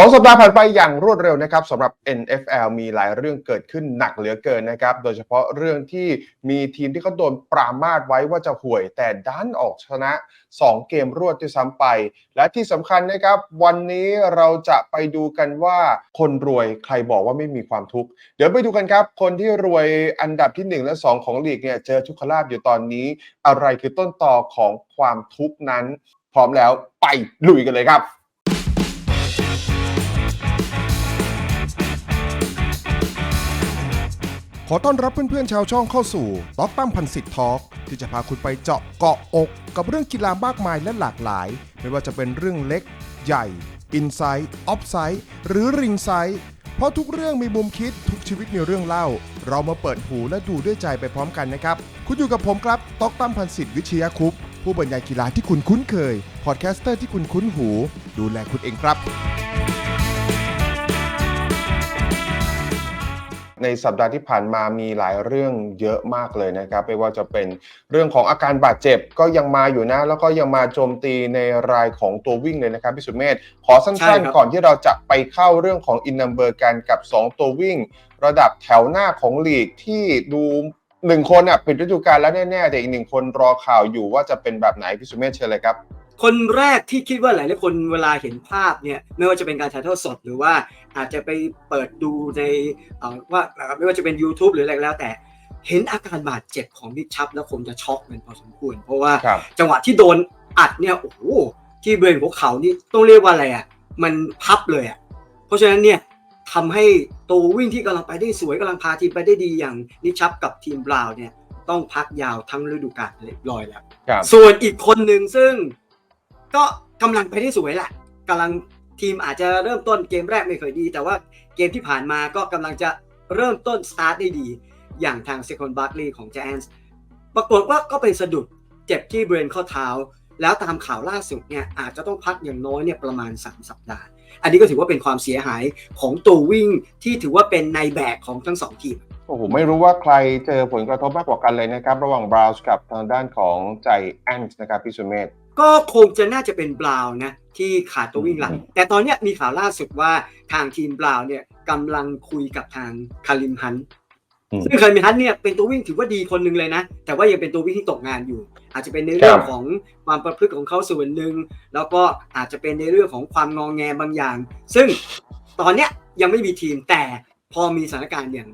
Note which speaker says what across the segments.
Speaker 1: สองสัปดาห์ผ่านไปอย่างรวดเร็วนะครับสำหรับ NFL มีหลายเรื่องเกิดขึ้นหนักเหลือเกินนะครับ โดยเฉพาะเรื่องที่มีทีมที่เขาโดนปรามาสไว้ว่าจะห่วย แต่ดันออกชนะ 2 เกมรวดด้วยซ้ำไป และที่สำคัญนะครับ วันนี้เราจะไปดูกันว่าคนรวยใครบอกว่าไม่มีความทุกข์ เดี๋ยวไปดูกันครับ คนที่รวยอันดับที่ 1 และ 2 ของลีกเนี่ยเจอทุกขลาบอยู่ตอนนี้ อะไรคือต้นต่อของความทุกข์นั้น พร้อมแล้วไปลุยกันเลยครับ
Speaker 2: ขอต้อนรับเพื่อนๆชาวช่องเข้าสู่ต็อกตั้มพันสิทธิ์ทอล์กที่จะพาคุณไปเจาะเกาะอก กับเรื่องกีฬามากมายและหลากหลาย ไม่ว่าจะเป็นเรื่องเล็ก ใหญ่อินไซต์ออฟไซด์หรือริงไซด์เพราะทุกเรื่องมีมุมคิดทุกชีวิตมีเรื่องเล่า เรามาเปิดหูและดูด้วยใจไปพร้อมกันนะครับ คุณอยู่กับผมครับต็อกตั้มพันสิทธิ์วิชยาคุปผู้บรรยายกีฬาที่คุณคุ้นเคย พอดแคสเตอร์ที่คุณคุ้นหู ดูแลคุณเองครับ
Speaker 1: ในสัปดาห์ที่ผ่านมามีหลายเรื่องเยอะมากเลยนะครับ ไม่ว่าจะเป็นเรื่องของอาการบาดเจ็บก็ยังมาอยู่นะ แล้วก็ยังมาโจมตีในรายของตัววิ่งเลยนะครับพี่สุเมธขอ
Speaker 3: ใช่
Speaker 1: สั้น
Speaker 3: ครับ
Speaker 1: ๆก่อนที่เราจะไปเข้าเรื่องของอินนัมเบอร์กันกับ 2 ตัววิ่ง ระดับแถวหน้าของลีกที่ดูหนึ่งคนอะปิดฤดูกาลแล้วแน่ๆแต่อีกหนึ่งคนรอข่าวอยู่ว่าจะเป็นแบบไหนพี่สุเมธเชิญเลยครับ
Speaker 3: คนแรกที่คิดว่าหลายๆคนเวลาเห็นภาพเนี่ยไม่ว่าจะเป็นการถ่ายทอดสดหรือว่าอาจจะไปเปิดดูในเอ่อว่าเอ่อไม่ว่าจะเป็น YouTube หรืออะไรก็แล้วแต่เห็นอาการบาดเจ็บของนิกชับแล้วคงจะช็อกกันพอสมควร เพราะว่า
Speaker 1: ครับ
Speaker 3: จังหวะที่โดนอัดเนี่ยโอ้โหที่บริเวณหัวเข่านี่ต้องเรียกว่าอะไรอะมันพับเลยอะเพราะฉะนั้นเนี่ยทำให้ตัววิ่งที่กำลังไปได้สวยกำลังพาทีมไปได้ดีอย่างนิกชับกับทีมบราวน์เนี่ยต้องพักยาวทั้งฤดูกาลเรียบร้อยแล้ว
Speaker 1: ครับ
Speaker 3: ส่วนอีกคนหนึ่งซึ่ง ก็กำลังไปได้สวยแหละกำลังทีมอาจจะเริ่มต้นเกมแรกไม่ค่อยดี แต่ว่าเกมที่ผ่านมาก็กำลังจะเริ่มต้นสตาร์ทได้ดี อย่างทางเซคอนบาร์ลีของแจนส์ปรากฏว่าก็ไปสะดุดเจ็บที่บริเวณข้อเท้า แล้วตามข่าวล่าสุดเนี่ยอาจจะต้องพักอย่างน้อยเนี่ยประมาณ 3 สัปดาห์ อันนี้ก็ถือว่าเป็นความเสียหายของตัววิ่งที่ถือว่าเป็นในแบกของทั้งสองทีม
Speaker 1: โอ้โหไม่รู้ว่าใครเจอผลกระทบมากกว่ากันเลยนะครับ ระหว่างบราวส์กับทางด้านของใจแอนส์นะครับพี่สุเมธ
Speaker 3: ก็คงจะน่าจะเป็นบราวน์นะที่ขาดตัววิ่งหลัก
Speaker 1: อืม
Speaker 3: แต่ตอนเนี้ยมีข่าวล่าสุดว่าทางทีมบราวน์เนี่ยกำลังคุยกับทางคาริมฮันต์ซึ่งคาริมฮันต์เนี่ยเป็นตัววิ่งถือว่าดีคนหนึ่งเลยนะ แต่ว่ายังเป็นตัววิ่งที่ตกงานอยู่ อาจจะเป็นในเรื่องของความประพฤติของเขาส่วนหนึ่งแล้วก็อาจจะเป็นในเรื่องของความงองแงบางอย่าง ซึ่งตอนเนี้ยยังไม่มีทีมแต่พอมีสถานการณ์อย่าง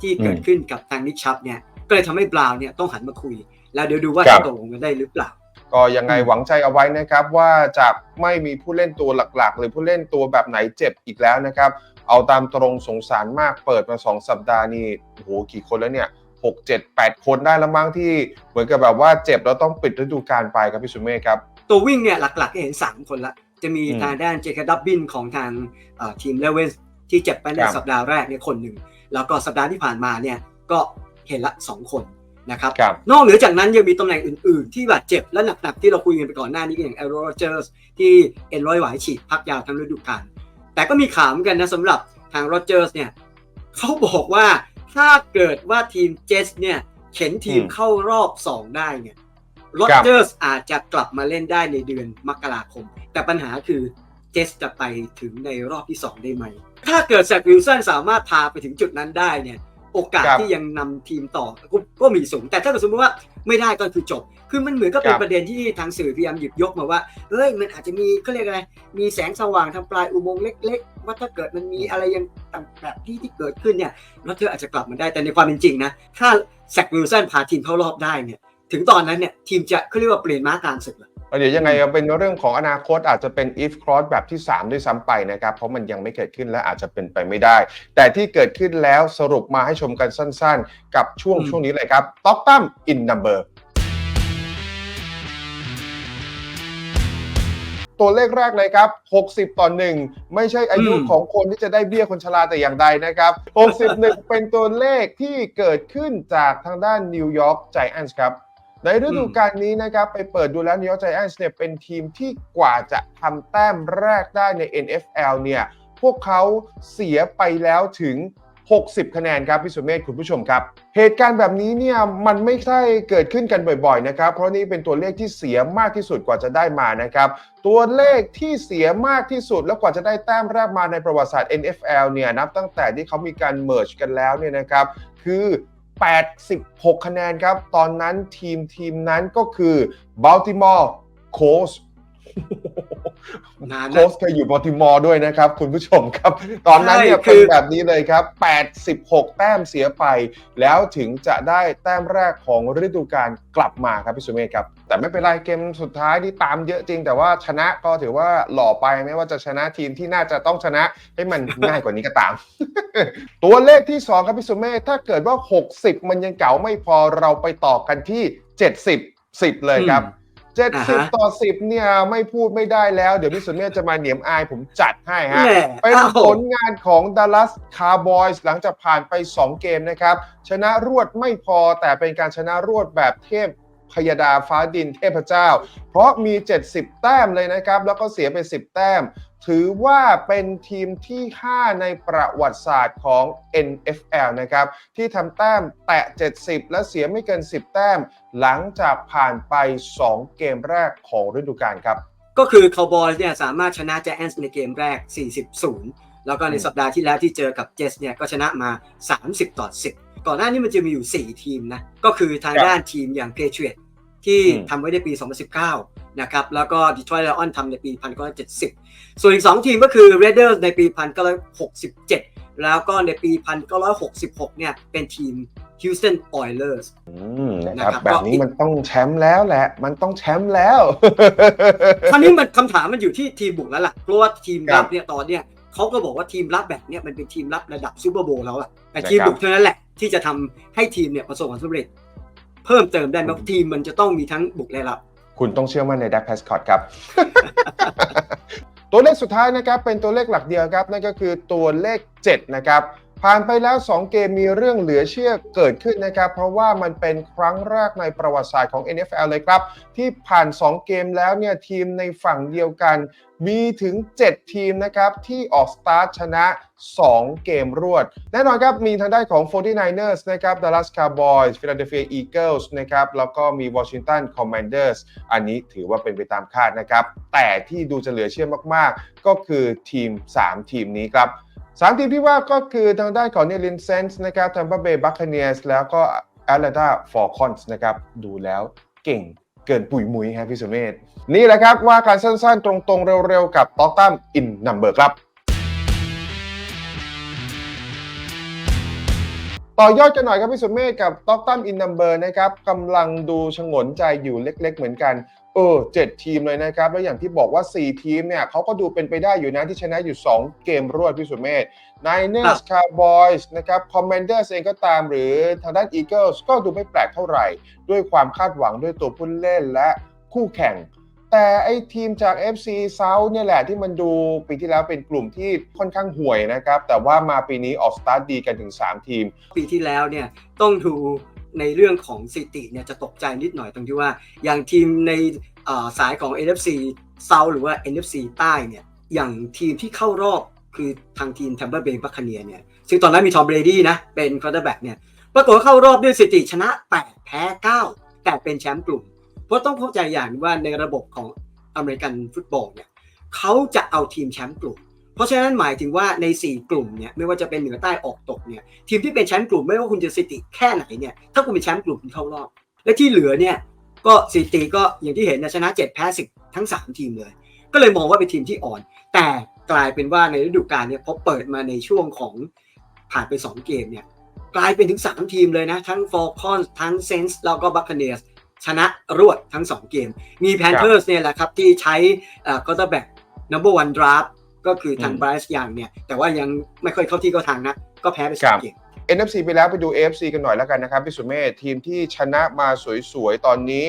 Speaker 3: ที่เกิดขึ้นกับทางนิชชับเนี่ยก็เลยทำให้บราวน์เนี่ยต้องหันมาคุย แล้วเดี๋ยวดูว่าจะตกลงกันได้หรือเปล่า
Speaker 1: ก็ยังไงหวังใจเอาไว้นะครับว่าจะไม่มีผู้เล่นตัวหลักๆ หรือผู้เล่นตัวแบบไหนเจ็บอีกแล้วนะครับ เอาตามตรงสงสารมากเปิดมา 2 สัปดาห์นี่โอ้โหกี่คนแล้วเนี่ยหกเจ็ดแปดคนได้แล้วมั้งที่เหมือนกับแบบว่าเจ็บแล้วต้องปิดฤดูกาลไปครับพี่สุเมฆครับ
Speaker 3: ตัววิ่งเนี่ยหลักๆก็เห็น 3 คนละ จะมี
Speaker 1: อืม
Speaker 3: ทางด้านเจคดับบินของทางเอ่อทีมเลเวนที่เจ็บไปใน
Speaker 1: ครับ
Speaker 3: สัปดาห์แรกเนี่ยคนหนึ่ง แล้วก็สัปดาห์ที่ผ่านมาเนี่ยก็เห็นละ 2 คน นะครับ
Speaker 1: ครับ
Speaker 3: นอกเหนือจากนั้นยังมีตำแหน่งอื่น ๆ ที่บาดเจ็บและหนัก ๆ ที่เราคุยกันไปก่อนหน้านี้ก็อย่างเอโรเจอร์สที่เอ็นร้อยหวายฉีกพักยาวทั้งฤดูกาลแต่ก็มีข่าวเหมือนกันนะสำหรับทางโรเจอร์สเนี่ยเขาบอกว่าถ้าเกิดว่าทีมเจสเนี่ยเข็นทีม
Speaker 1: อืม
Speaker 3: เข้ารอบ 2 ได้เนี่ยโรเจอร์สอาจจะกลับมาเล่นได้ในเดือนมกราคม แต่ปัญหาคือเจสจะไปถึงในรอบที่ 2 ได้ไหม ถ้าเกิดแซควิลสันสามารถพาไปถึงจุดนั้นได้เนี่ย โอกาส
Speaker 1: ครับ
Speaker 3: ที่ยังนำทีมต่อก็ก็มีสูง แต่ถ้าเกิดสมมติว่าไม่ได้ก็คือจบ คือมันเหมือนก็เป็
Speaker 1: คนรับ
Speaker 3: ประเด็นที่ทางสื่อพยายามหยิบยกมาว่าเฮ้ยมันอาจจะมีเขาเรียกอะไร มีแสงสว่างทางปลายอุโมงค์เล็ก ๆ ว่าถ้าเกิดมันมีอะไรยังต่างแบบที่ที่เกิดขึ้นเนี่ยแล้วเธออาจจะกลับมาได้แต่ในความเป็นจริงนะ ถ้าแซควิลสันพาทีมเข้ารอบได้เนี่ย ถึงตอนนั้นเนี่ยทีมจะเขาเรียกว่าเปลี่ยนม้ากลางศึกเลย
Speaker 1: เดี๋ยวยังไงก็เป็นเรื่องของอนาคตอาจจะเป็น if cross แบบที่ 3 ด้วยซ้ำไปนะครับ เพราะมันยังไม่เกิดขึ้นและอาจจะเป็นไปไม่ได้ แต่ที่เกิดขึ้นแล้วสรุปมาให้ชมกันสั้นๆ กับช่วง
Speaker 3: อืม
Speaker 1: ช่วงนี้เลยครับต็อกตั้ม in number ตัวเลขแรกเลยครับ 60 ต่อ 1 ไม่ใช่อายุ
Speaker 3: อืม
Speaker 1: ของคนที่จะได้เบี้ยคนชราแต่อย่างใดนะครับ 61 เป็นตัวเลขที่เกิดขึ้นจากทางด้านนิวยอร์กไจแอนส์ครับ ในฤดูกาลนี้นะครับไปเปิดดูแล้วนิวยอร์กไจแอนส์เนี่ยเป็นทีมที่กว่าจะทำแต้มแรกได้ใน NFL เนี่ยพวกเขาเสียไปแล้วถึง 60 คะแนนครับพี่สุเมธคุณผู้ชมครับ เหตุการณ์แบบนี้เนี่ยมันไม่ใช่เกิดขึ้นกันบ่อยๆนะครับ เพราะนี่เป็นตัวเลขที่เสียมากที่สุดกว่าจะได้มานะครับ ตัวเลขที่เสียมากที่สุดแล้วกว่าจะได้แต้มแรกมาในประวัติศาสตร์ NFL เนี่ยนับตั้งแต่ที่เขามีการเมิร์จกันแล้วเนี่ยนะครับคือ 86 คะแนนครับ ตอนนั้นทีมทีมนั้นก็คือ Baltimore Colts
Speaker 3: นาน
Speaker 1: โค้
Speaker 3: นะ
Speaker 1: ชเคยอยู่บอลติมอร์ด้วยนะครับ คุณผู้ชมครับ ตอนนั้นเนี่ย
Speaker 3: ใช่คื
Speaker 1: เป็น
Speaker 3: อ
Speaker 1: แบบนี้เลยครับ 86 แต้มเสียไป แล้วถึงจะได้แต้มแรกของฤดูกาลกลับมาครับพี่สุเมธครับ แต่ไม่เป็นไรเกมสุดท้ายที่ตามเยอะจริง แต่ว่าชนะก็ถือว่าหล่อไปไม่ว่าจะชนะทีมที่น่าจะต้องชนะให้มันง่ายกว่านี้ก็ตาม ตัวเลขที่ 2 ครับพี่สุเมธถ้าเกิดว่า 60 มันยังเก๋าไม่พอเราไปต่อกันที่ 70 10 เลยครับ
Speaker 3: อ่าฮะ
Speaker 1: 70ต่อ10เนี่ยไม่พูดไม่ได้แล้ว เดี๋ยวพี่สุเมธจะมาเหนียมอายผมจัดให้ฮะ
Speaker 3: แหม่
Speaker 1: เป็น
Speaker 3: อ้าว
Speaker 1: ผลงานของ Dallas Cowboys หลังจากผ่านไป 2 เกมนะครับ ชนะรวดไม่พอแต่เป็นการชนะรวดแบบเทพ พยดาฟ้าดินเทพเจ้า เพราะมี 70 แต้มเลยนะครับ แล้วก็เสียไป 10 แต้ม ถือว่าเป็นทีมที่ 5 ในประวัติศาสตร์ของ NFL นะครับ ที่ทำแต้มแตะ 70 และเสียไม่เกิน 10 แต้ม หลังจากผ่านไป 2 เกมแรกของฤดูกาลครับ
Speaker 3: ก็คือคาวบอยเนี่ยสามารถชนะแจนส์ในเกมแรก 40แล้วก็ในสัปดาห์ที่แล้วที่เจอกับเจสเนี่ยก็ชนะมา 30 ต่อ 10 ก่อนหน้านี้มันจะมีอยู่ 4 ทีมนะ ก็คือทางด้านทีมอย่าง Patriot ที่
Speaker 1: อืม
Speaker 3: ทำไว้ในปี 2019 นะครับ แล้วก็ Detroit Lions ทำในปี 1970 ส่วนอีก 2 ทีมก็คือ Raiders ในปี 1967 แล้วก็ในปี 1966 เนี่ย เป็นทีม Houston Oilers
Speaker 1: อืมนะครับ
Speaker 3: นะครับ
Speaker 1: แบบนี้
Speaker 3: ก็
Speaker 1: มันต้องแชมป์แล้วแหละ มันต้องแชมป์แล้ว
Speaker 3: คราวนี้มันคำถามมันอยู่ที่ทีมบุกแล้วล่ะ เพราะว่าทีม
Speaker 1: ครั
Speaker 3: รับบเนี่ยตอนเนี้ยเขาก็บอกว่าทีมรับแบบเนี้ยมันเป็นทีมรับระดับซูเปอร์โบว์แล้วอะแต่ทีม
Speaker 1: นะครับ
Speaker 3: บุกเท่านั้นแหละ ที่จะทำให้ทีมเนี่ยประสบความสำเร็จ เพิ่มเติมได้ไหมเพราะทีมมันจะต้องมีทั้งบุกและรับ
Speaker 1: คุณต้องเชื่อมั่นในดักแพสคอตครับ ตัวเลขสุดท้ายนะครับเป็นตัวเลขหลักเดียวครับนั่นก็คือตัวเลข 7 นะครับ ผ่านไปแล้ว 2 เกมมีเรื่องเหลือเชื่อเกิดขึ้นนะครับ เพราะว่ามันเป็นครั้งแรกในประวัติศาสตร์ของ NFL เลยครับ ที่ผ่าน 2 เกมแล้วเนี่ยทีมในฝั่งเดียวกัน มีถึง 7 ทีมนะครับ ที่ออกสตาร์ทชนะ 2 เกมรวด แน่นอนครับ มีทางด้านของ 49ers นะครับ Dallas Cowboys Philadelphia Eagles นะครับ แล้วก็มี Washington Commanders อันนี้ถือว่าเป็นไปตามคาดนะครับ แต่ที่ดูจะเหลือเชื่อมากๆ ก็คือทีม 3 ทีมนี้ครับ สามทีมที่ว่าก็คือทางด้านของ New Orleans Saints นะครับ Tampa Bay Buccaneers แล้วก็ Atlanta Falcons นะครับ ดูแล้วเก่งเกินปุ๋ยมุ้ยครับพี่สุเมธนี่แหละครับว่าการสั้นๆ ตรงๆ เร็วๆ กับต็อกตั้มอินนัมเบอร์ครับ ต่อยอดกันหน่อยครับพี่สุเมธกับต็อกตั้มอินนัมเบอร์นะครับกำลังดูชงนใจอยู่เล็ก ๆ เหมือนกัน เออเจ็ดทีมเลยนะครับ แล้วอย่างที่บอกว่า 4 ทีมเนี่ยเขาก็ดูเป็นไปได้อยู่นะที่ชนะอยู่ 2 เกมรวดพี่สุเมธ Niners Cowboys นะครับ Commanders เองก็ตามหรือทางด้าน Eagles ก็ดูไม่แปลกเท่าไหร่ ด้วยความคาดหวังด้วยตัวผู้เล่นและคู่แข่ง แต่ไอ้ทีมจาก FC South เนี่ยแหละที่มันดูปีที่แล้วเป็นกลุ่มที่ค่อนข้างห่วยนะครับ แต่ว่ามาปีนี้ออกสตาร์ทดีกันถึง 3 ทีม
Speaker 3: ปีที่แล้วเนี่ยต้องดู ในเรื่องของสถิติเนี่ยจะตกใจนิดหน่อยตรงที่ว่า อย่างทีมในสายของ NFC South หรือว่า NFC ใต้เนี่ยอย่างทีมที่เข้ารอบคือทางทีม Tampa Bay b u c c a n e e r เนี่ยซึ่งตอนนั้นมีทอมเบรดี้นะเป็น quarterback เนี่ยปรากฏว่าเข้ารอบด้วยสถิติชนะ 8 แพ้ 9 แต่เป็นแชมป์กลุ่ม เพราะต้องเข้าใจอย่างว่าในระบบของอเมริกันฟุตบอลเนี่ยเขาจะเอาทีมแชมป์กลุ่ม เพราะฉะนั้นหมายถึงว่าใน 4 กลุ่มเนี่ยไม่ว่าจะเป็นเหนือใต้ออกตกเนี่ยทีมที่เป็นแชมป์กลุ่มไม่ว่าคุณจะสถิติแค่ไหนเนี่ยถ้าคุณเป็นแชมป์กลุ่มคุณเข้ารอบ และที่เหลือเนี่ยก็สถิติก็อย่างที่เห็นนะชนะ 7 แพ้10ทั้ง 3 ทีมเลย ก็เลยมองว่าเป็นทีมที่อ่อน แต่กลายเป็นว่าในฤดูกาลเนี่ยพอเปิดมาในช่วงของผ่านไป 2 เกมเนี่ยกลายเป็นถึง 3 ทีมเลยนะ ทั้ง Falcons ทั้ง Saints แล้วก็ Buccaneers ชนะรวดทั้ง 2 เกม มี Panthers เนี่ยแหละครับที่ใช้เอ่อ quarterback number one draft ก็คือทาง
Speaker 1: อืม
Speaker 3: ไบรซ์ยังเนี่ย แต่ว่ายังไม่ค่อยเข้าที่เข้าทางนะก็แพ้ไปส
Speaker 1: ค
Speaker 3: อ
Speaker 1: รั
Speaker 3: ง
Speaker 1: บ
Speaker 3: เกม
Speaker 1: NFC ไปแล้วไปดู AFC กันหน่อยแล้วกันนะครับพี่สุเมธทีมที่ชนะมาสวยๆ ตอนนี้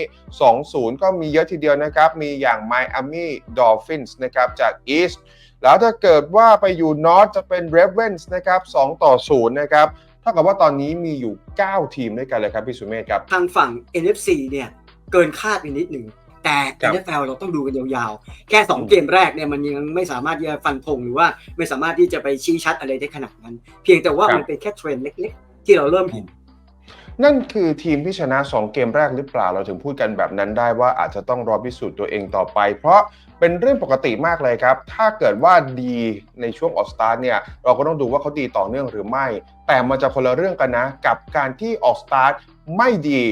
Speaker 1: 2-0 ก็มีเยอะทีเดียวนะครับ มีอย่าง Miami Dolphins นะครับจาก East แล้วถ้าเกิดว่าไปอยู่ North จะเป็น Ravens นะครับ2ต่อ0นะครับเท่ากับว่าตอนนี้มีอยู่ 9 ทีมด้วยกันเลยครับพี่สุเมธครับ
Speaker 3: ทางฝั่ง NFC เนี่ย เกินคาดไปนิดหนึ่ง แต่
Speaker 1: ครับ
Speaker 3: NFL เราต้องดูกันยาวๆ แค่
Speaker 1: อืม
Speaker 3: 2เกมแรกเนี่ยมันยังไม่สามารถที่จะฟันธงหรือว่าไม่สามารถที่จะไปชี้ชัดอะไรได้ขนาดนั้น เพียงแต่ว่ามันเป็นแค่เทรนด์เล็กๆ ที่เราเริ่มเห็น
Speaker 1: นั่นคือทีมที่ชนะ 2 เกมแรกหรือเปล่าเราถึงพูดกันแบบนั้นได้ว่าอาจจะต้องรอพิสูจน์ตัวเองต่อไป เพราะเป็นเรื่องปกติมากเลยครับ ถ้าเกิดว่าดีในช่วงออกสตาร์ทเนี่ยเราก็ต้องดูว่าเขาดีต่อเนื่องหรือไม่ แต่มันจะคนละเรื่องกันนะ กับการที่ออกสตาร์ทไม่ดี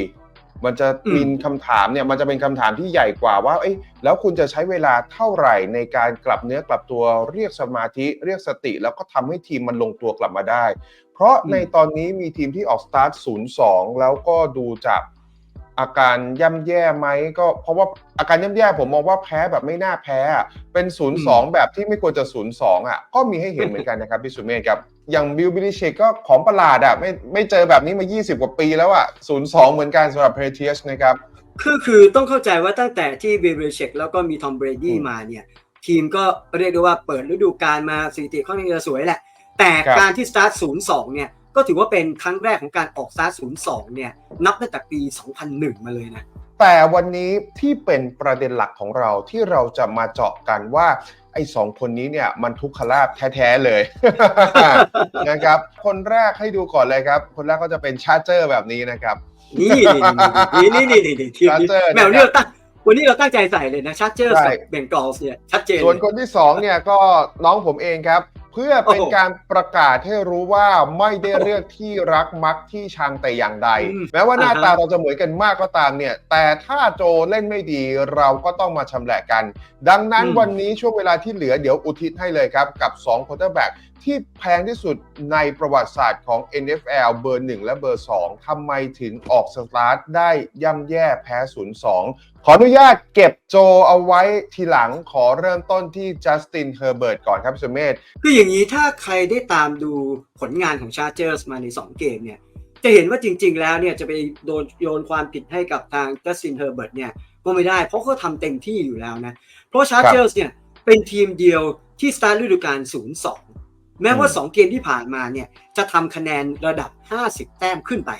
Speaker 1: มันจะ
Speaker 3: อืม
Speaker 1: มีคำถามเนี่ยมันจะเป็นคำถามที่ใหญ่กว่าว่าเอ้ยแล้วคุณจะใช้เวลาเท่าไหร่ในการกลับเนื้อกลับตัวเรียกสมาธิเรียกสติ แล้วก็ทำให้ทีมมันลงตัวกลับมาได้ เพราะในตอนนี้มีทีมที่ออกสตาร์ท 0-2 แล้วก็ดูจาก อาการย่ำแย่ไหมก็เพราะว่าอาการย่ำแย่ผมมองว่าแพ้แบบไม่น่าแพ้อะเป็น0-2แบบที่ไม่ควรจะ0-2อะก็มีให้เห็นเหมือนกันนะครับพี่สุเมธครับอย่างบิลบิลิเชกก็ของประหลาดอะไม่ไม่เจอแบบนี้มา 20 กว่าปีแล้วอะ0-2เหมือนกันสำหรับเพเทียสนะครับ
Speaker 3: คือคือต้องเข้าใจว่าตั้งแต่ที่เบเบเชกแล้วก็มีทอมเบรดี้
Speaker 1: อืม
Speaker 3: มาเนี่ยทีมก็เรียกได้ว่าเปิดฤดูกาลมาสถิติค่อนข้างจะสวยแหละ แต่
Speaker 1: ครับ
Speaker 3: การที่สตาร์ท02เนี่ย ก็ถือว่าเป็นครั้งแรกของการออกสตาร์ท02เนี่ยนับตั้งแต่ปี 2001 มาเลยนะ
Speaker 1: แต่วันนี้ที่เป็นประเด็นหลักของเราที่เราจะมาเจาะกันว่าไอ้สองคนนี้เนี่ยมันทุกขลาบแท้ๆเลย นะครับ คนแรกให้ดูก่อนเลยครับ คนแรกก็จะเป็นชาร์เจอร์แบบนี้นะครับ
Speaker 3: นี่นี่นี่นี่นี่นี่ทีมนี้
Speaker 1: Charger
Speaker 3: แมวเนี่ยเราตั้งวันนี้เราตั้งใจใส่เลยนะชาร์เจอร์
Speaker 1: ใช่
Speaker 3: กับเบงกอลเนี่ยชัดเจน
Speaker 1: ส่วนคนที่สองเนี่ยก็น้องผมเองครับ เพื่อเป็น
Speaker 3: โอ้โห
Speaker 1: การประกาศให้รู้ว่าไม่ได้เลือกที่รักมักที่ชังแต่อย่างใด
Speaker 3: อืม
Speaker 1: แม้ว่าหน้า
Speaker 3: อ่าฮะ
Speaker 1: ตาเราจะเหมือนกันมากก็ตามเนี่ย แต่ถ้าโจเล่นไม่ดีเราก็ต้องมาชำแหละกัน ดังนั้นวันนี้ช่วงเวลาที่เหลือเดี๋ยวอุทิศให้เลยครับ กับ2 quarterback ที่แพงที่สุดในประวัติศาสตร์ของ NFL เบอร์ 1 และเบอร์ 2ทำไมถึงออกสตาร์ทได้ย่ำแย่แพ้ 0-2 ขออนุญาตเก็บโจเอาไว้ทีหลังขอเริ่มต้นที่จัสตินเฮอร์เบิร์ตก่อนครับสุเมธ
Speaker 3: คืออย่างนี้ถ้าใครได้ตามดูผลงานของชาร์เจอร์สมาใน 2 เกมเนี่ย จะเห็นว่าจริง ๆ แล้วเนี่ยจะไปโดนโยนความผิดให้กับทางจัสตินเฮอร์เบิร์ตเนี่ยก็ไม่ได้ เพราะเขาทำเต็มที่อยู่แล้วนะเพราะชาร์เจอร์สเนี่ยเป็นทีมเดียวที่สตาร์ทฤดูกาล0-2 แม้ว่า 2 เกมที่ผ่านมาเนี่ย จะทำคะแนนระดับ 50 แต้มขึ้นไป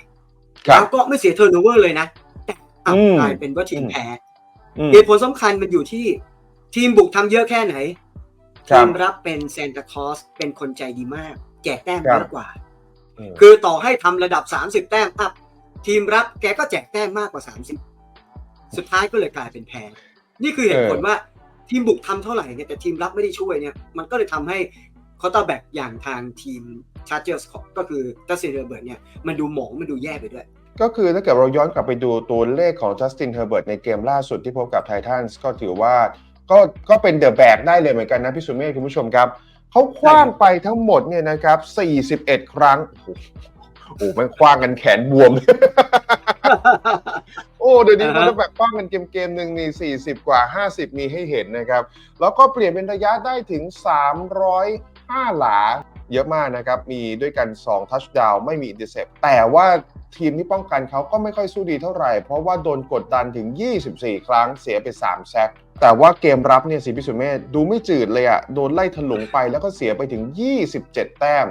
Speaker 3: แล้วก็ไม่เสียเทอร์โนเวอร์เลยนะ แต่กลับ
Speaker 1: อืม
Speaker 3: กลายเป็นว่าทีมแพ้
Speaker 1: อืม
Speaker 3: เหตุผลสำคัญมันอยู่ที่ทีมบุกทำเยอะแค่ไหน
Speaker 1: ครับ
Speaker 3: ทีมรับเป็นเซนตาคลอสเป็นคนใจดีมาก แจกแต้ม
Speaker 1: ครับ
Speaker 3: เยอะกว่า
Speaker 1: อืม
Speaker 3: คือต่อให้ทำระดับ 30 แต้มอัพทีมรับแกก็แจกแต้มมากกว่า 30 สุดท้ายก็เลยกลายเป็นแพ้นี่คือเหตุผลว่าทีมบุกทำเท่าไหร่เนี่ยแต่ทีมรับไม่ได้ช่วยเนี่ย มันก็เลยทำให้ คอร์เตอร์แบ็กอย่างทางทีมชาร์เจอร์สก็คือตัสตินเซเรเบิร์ตเนี่ยมันดูหมองมันดูแย่ไปด้วย
Speaker 1: ก็คือถ้าเกิดเราย้อนกลับไปดูตัวเลขของจัสตินเฮอร์เบิร์ตในเกมล่าสุดที่พบกับไททันส์ก็ถือว่าก็ก็เป็นเดอะแบกได้เลยเหมือนกันนะพี่สุเมธคุณผู้ชมครับเขาคว้างไปทั้งหมดเนี่ยนะครับ 41 ครั้งโอ้โหมันคว้างกันแขนบวม โอ้เดี๋ยวนี้
Speaker 3: อ่า
Speaker 1: มันแบบคว้างกันเกมเกมๆหนึ่งนี่40 กว่า 50 มีให้เห็นนะครับ แล้วก็เปลี่ยนเป็นระยะได้ถึง 5 หลาเยอะมากนะครับ มีด้วยกัน 2 ทัชดาวไม่มีอินเตอร์เซปแต่ว่าทีมที่ป้องกันเขาก็ไม่ค่อยสู้ดีเท่าไหร่ เพราะว่าโดนกดดันถึง 24 ครั้งเสียไป 3 แซกแต่ว่าเกมรับเนี่ยสิพิสุเมธดูไม่จืดเลยอะโดนไล่ถลุงไปแล้วก็เสียไปถึง 27 แต้ม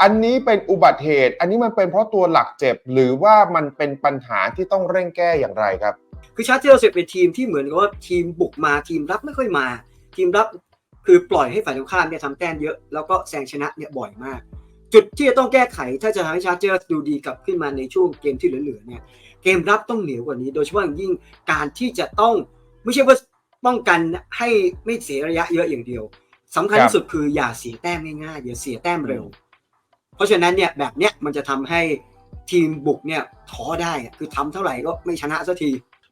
Speaker 1: อันนี้เป็นอุบัติเหตุ อันนี้มันเป็นเพราะตัวหลักเจ็บ หรือว่ามันเป็นปัญหาที่ต้องเร่งแก้อย่างไรครับ
Speaker 3: คือชาร์เจอร์สเป็นทีมที่เหมือนกับว่าทีมบุกมาทีมรับไม่ค่อยมา ทีมรับ คือปล่อยให้ฝ่ายตรงข้ามเนี่ยทำแต้มเยอะแล้วก็แซงชนะเนี่ยบ่อยมาก จุดที่จะต้องแก้ไขถ้าจะทำให้ชาร์เจอร์ดูดีกลับขึ้นมาในช่วงเกมที่เหลือๆเนี่ยเกมรับต้องเหนียวกว่านี้ โดยเฉพาะอย่างยิ่งการที่จะต้องไม่ใช่ว่าป้องกันให้ไม่เสียระยะเยอะอย่างเดียวสำคัญที่สุดคืออย่าเสียแต้มง่ายๆอย่าเสียแต้มเร็ว เพราะฉะนั้นเนี่ยแบบเนี้ยมันจะทำให้ทีมบุกเนี่ยท้อได้คือทำเท่าไหร่ก็ไม่ชนะสักที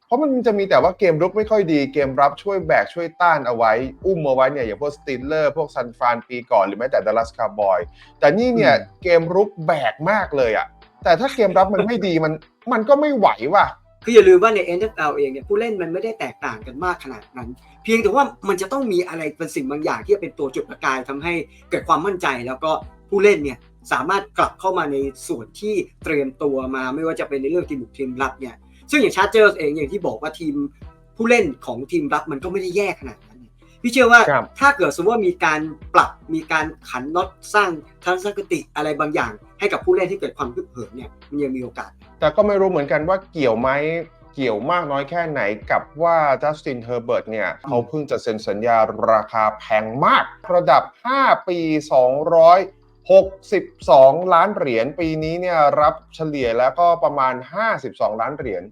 Speaker 1: เพราะมันจะมีแต่ว่าเกมรุกไม่ค่อยดี เกมรับช่วยแบกช่วยต้านเอาไว้ อุ้มเอาไว้เนี่ยอย่างพวกสติลเลอร์พวกซันฟรานปีก่อนหรือแม้แต่ดัลลัสคาร์บอย แต่นี่เนี่ย
Speaker 3: อืม
Speaker 1: เกมรุกแบกมากเลยอะแต่ถ้าเกมรับมันไม่ดีมันมันก็ไม่ไหวว่ะ
Speaker 3: คืออย่าลืมว่าใน NFL เองเนี่ยผู้เล่นมันไม่ได้แตกต่างกันมากขนาดนั้น เพียงแต่ว่ามันจะต้องมีอะไรเป็นสิ่งบางอย่างที่จะเป็นตัวจุดประกายทำให้เกิดความมั่นใจแล้วก็ผู้เล่นเนี่ยสามารถกลับเข้ามาในส่วนที่เตรียมตัวมา ไม่ว่าจะเป็นในเรื่องทีมบุกทีมรับเนี่ย ซึ่งอย่างชาร์เจอร์เองอย่างที่บอกว่าทีมผู้เล่นของทีมรับมันก็ไม่ได้แย่ขนาดนั้น พี่เชื่อว่า
Speaker 1: ครับ
Speaker 3: ถ้าเกิดสมมติว่ามีการปรับมีการขันน็อตสร้างทัศนคติอะไรบางอย่าง ให้กับผู้เล่นที่เกิดความพึกเหิมเนี่ยมันยังมีโอกาส
Speaker 1: แต่ก็ไม่รู้เหมือนกันว่าเกี่ยวไหมเกี่ยวมากน้อยแค่ไหนกับว่าจัสตินเฮอร์เบิร์ตเนี่ยเขาเพิ่งจะเซ็นสัญญาราคาแพงมาก ระดับ 5 ปี 62 ล้านเหรียญปีนี้เนี่ยรับเฉลี่ยแล้วก็ประมาณ 52 ล้านเหรียญ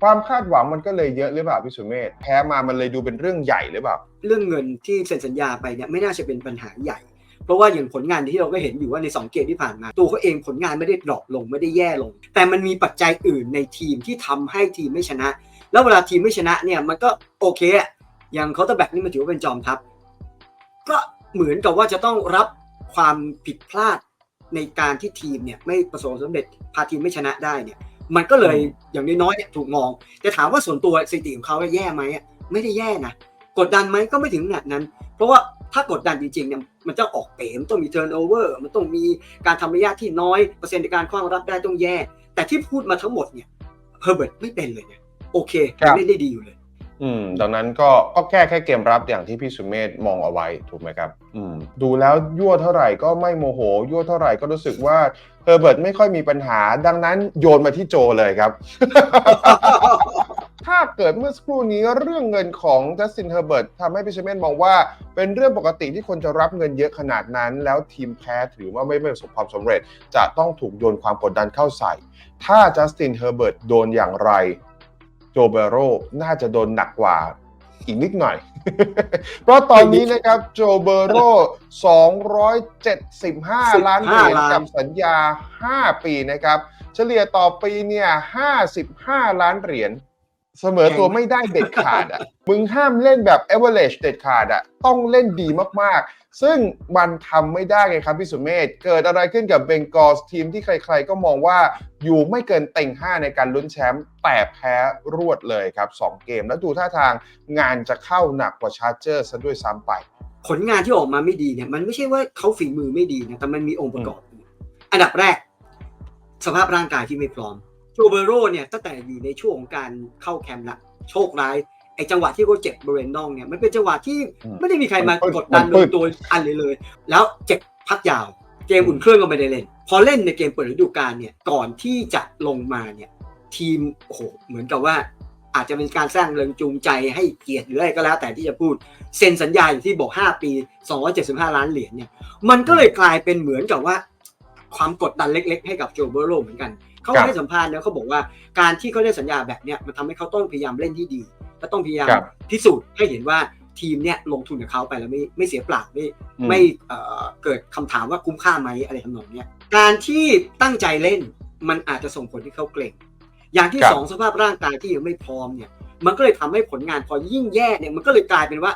Speaker 1: ความคาดหวังมันก็เลยเยอะหรือเปล่าพี่สุเมธแพ้มามันเลยดูเป็นเรื่องใหญ่หรือเปล่า
Speaker 3: เรื่องเงินที่เซ็นสัญญาไปเนี่ยไม่น่าจะเป็นปัญหาใหญ่ เพราะว่าอย่างผลงานที่เราก็เห็นอยู่ว่าใน 2 เกมที่ผ่านมา ตัวเขาเองผลงานไม่ได้ดรอปลงไม่ได้แย่ลง แต่มันมีปัจจัยอื่นในทีมที่ทำให้ทีมไม่ชนะ แล้วเวลาทีมไม่ชนะเนี่ยมันก็โอเคอะอย่างเคาน์เตอร์แบ็กนี่มันถือว่าเป็นจอมทัพก็เหมือนกับว่าจะต้องรับ ความผิดพลาดในการที่ทีมเนี่ยไม่ประสบความสำเร็จพาทีมไม่ชนะได้เนี่ยมันก็เลย
Speaker 1: อืม
Speaker 3: อย่างน้อยๆเนี่ยถูกมอง แต่ถามว่าส่วนตัวสถิติของเขาแย่ไหมอะไม่ได้แย่นะกดดันไหมก็ไม่ถึงขนาดนั้น เพราะว่าถ้ากดดันจริงๆเนี่ยมันจะออกเป๋มันต้องมีเทิร์นโอเวอร์มันต้องมีการทำระยะที่น้อยเปอร์เซ็นต์ในการคว้างรับได้ต้องแย่ แต่ที่พูดมาทั้งหมดเนี่ยเฮอร์เบิร์ตไม่เป็นเลยเนี่ยโอเค
Speaker 1: ครับ
Speaker 3: เล่นได้ดีอยู่เลย
Speaker 1: อืมดังนั้นก็ก็แก้แค่เกมรับอย่างที่พี่สุเมธมองเอาไว้ถูกไหมครับ อืมดูแล้วยั่วเท่าไหร่ก็ไม่โมโห ยั่วเท่าไหร่ก็รู้สึกว่าเฮอร์เบิร์ตไม่ค่อยมีปัญหา ดังนั้นโยนมาที่โจเลยครับ ถ้าเกิดเมื่อสักครู่นี้เรื่องเงินของจัสตินเฮอร์เบิร์ตทำให้พี่สุเมธมองว่า เป็นเรื่องปกติที่คนจะรับเงินเยอะขนาดนั้น แล้วทีมแพ้ถือว่าไม่ประสบความสำเร็จ จะต้องถูกโยนความกดดันเข้าใส่ ถ้าจัสตินเฮอร์เบิร์ตโดนอย่างไร จเบโรน่าจะโดนหนักกว่าอีกนิดหน่อย เพราะตอนนี้นะครับโจเบโร275 ล้านเหรียญ
Speaker 3: ล้าน
Speaker 1: กับสัญญา 5 ปีนะครับ เฉลี่ยต่อปีเนี่ย55 ล้านเหรียญเสมอตัวไม่ได้เด็ดขาดอะ มึงห้ามเล่นแบบ average เด็ดขาดอะ ต้องเล่นดีมากๆ ซึ่งมันทำไม่ได้ไงครับพี่สุเมธเกิดอะไรขึ้นกับเบงกอสทีมที่ใครๆก็มองว่าอยู่ไม่เกินเต็ง 5 ในการลุ้นแชมป์แต่แพ้รวดเลยครับ 2 เกม แล้วดูท่าทางงานจะเข้าหนักกว่าชาร์เจอร์ซะด้วยซ้ำไป
Speaker 3: ผลงานที่ออกมาไม่ดีเนี่ย มันไม่ใช่ว่าเขาฝีมือไม่ดีนะแต่มันมีองค์ประกอบอื่นอันดับแรก สภาพร่างกายที่ไม่พร้อมโจเบโรเนี่ยตั้งแต่อยู่ในช่วงของการเข้าแคมป์ละโชคร้าย ไอ้จังหวะที่เขาเจ็บบริเวณน่องเนี่ยมันเป็นจังหวะที่
Speaker 1: อืม
Speaker 3: ไม่ได้มีใครมา
Speaker 1: มัน
Speaker 3: กดดัน
Speaker 1: มัน
Speaker 3: โด
Speaker 1: ปึ๊
Speaker 3: ย
Speaker 1: ด
Speaker 3: ตัวอันเลยเลย แล้วเจ็บพักยาว เกมอุ่นเครื่องก็ไม่ได้เล่น พอเล่นในเกมเปิดฤดูกาลเนี่ยก่อนที่จะลงมาเนี่ยทีมโอ้โหเหมือนกับว่าอาจจะเป็นการสร้างแรงจูงใจให้เกียรติหรืออะไรก็แล้วแต่ที่จะพูดเซ็นสัญญาอย่างที่บอก 5 ปี 275 ล้านเหรียญเนี่ยมันก็เลยกลายเป็นเหมือนกับว่า ความกดดันเล็ก ๆ ให้กับโจเบโรเหมือนกัน เขา
Speaker 1: ครับ
Speaker 3: ให้สัมภาษณ์เนี่ยเขาบอกว่าการที่เขาได้สัญญาแบบเนี้ยมันทำให้เขาต้องพยายามเล่นที่ดี และต้องพยายาม
Speaker 1: ครับ
Speaker 3: พิสูจน์ให้เห็นว่าทีมเนี่ยลงทุนกับเขาไปแล้วไม่ไม่เสียเปล่าไม่
Speaker 1: อืม
Speaker 3: ไม่เอ่อเกิดคำถามว่าคุ้มค่าไหมอะไรทำนองเนี้ยการที่ตั้งใจเล่นมันอาจจะส่งผลให้เขาเกรงอย่างที่
Speaker 1: ครับ
Speaker 3: สองสภาพร่างกายที่ยังไม่พร้อมเนี่ย มันก็เลยทำให้ผลงานพอยิ่งแย่เนี่ยมันก็เลยกลายเป็นว่า